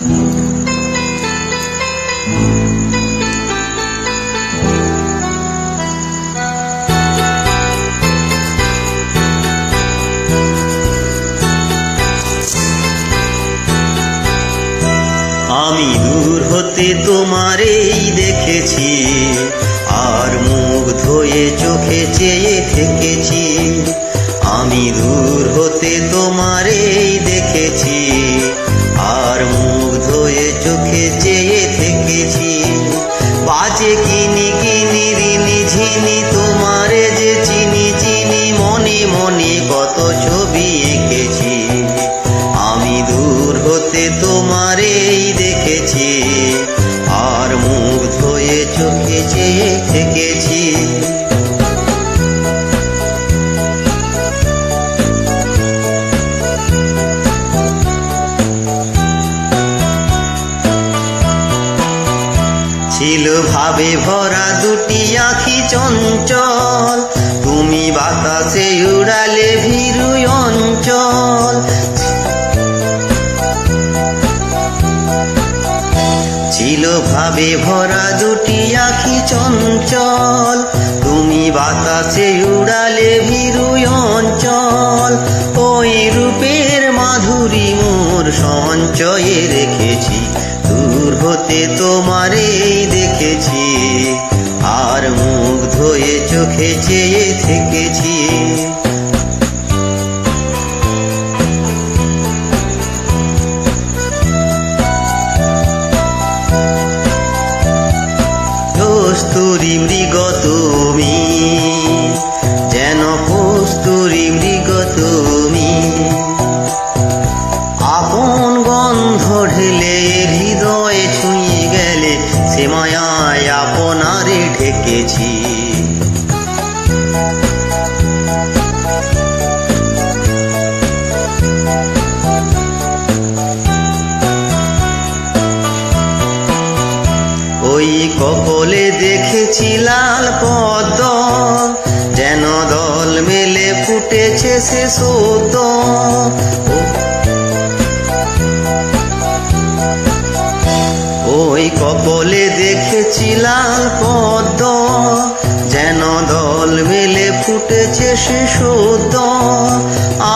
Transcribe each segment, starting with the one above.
আমি দূর হতে তোমারেই দেখেছি আর মুখ ধোয়ে চোখে চেয়ে থেকেছি। আমি দূর হতে তোমারেই দেখেছি। আর মুখ ধোয়ে চোখে চেয়ে থেকেছি। বাজে কিনি কিনি রিনি ঝিনি, তোমারে যে চিনি চিনি, মনে মনে কত ছবি এঁকেছি। আমি দূর হতে তোমারেই দেখেছি। আর মুখ ধোয়ে চোখে চেয়ে থেকেছি। ছিল ভাবে ভরা দুটি আখি চঞ্চল। তুমি বাতাসে উড়ালে ভীরু অঞ্চল। ছিল ভাবে ভরা দুটি আখি চঞ্চল। তুমি বাতাসে উড়ালে ভীরু অঞ্চল। ওই রূপের মাধুরী মোর সঞ্চয়ে রেখেছি। হতে তোমারেই দেখেছি আর মুখ ধোয়ে চোখে চেয়ে ঢেলে হৃদয়ে ছুঁয়ে গেলে সে মায়ায় আপনারে ঢেকেছি। ওই কপলে দেখেছি লাল পদ্ম, যেন দল মেলে ফুটেছে সে সদ্য। ওই কপলে দেখেছি লাল পদ্ম, যেন দল মেলে ফুটেছে সে সদ্য।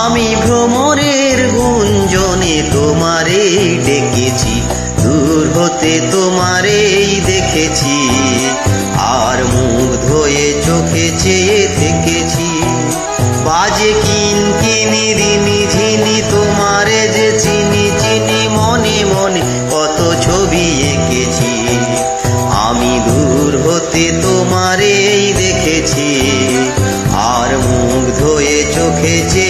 আমি ভ্রমরের গুঞ্জনে তোমারেই ডেকেছি, দূর হতে তোমারেই দেখেছি। আর মুখ ধয়ে চোখে চেয়ে থেকেছি, বাজে কিন কিনি রিনি হতে তোমারেই দেখেছি। আর মুখ ধোয়ে চোখে চেয়ে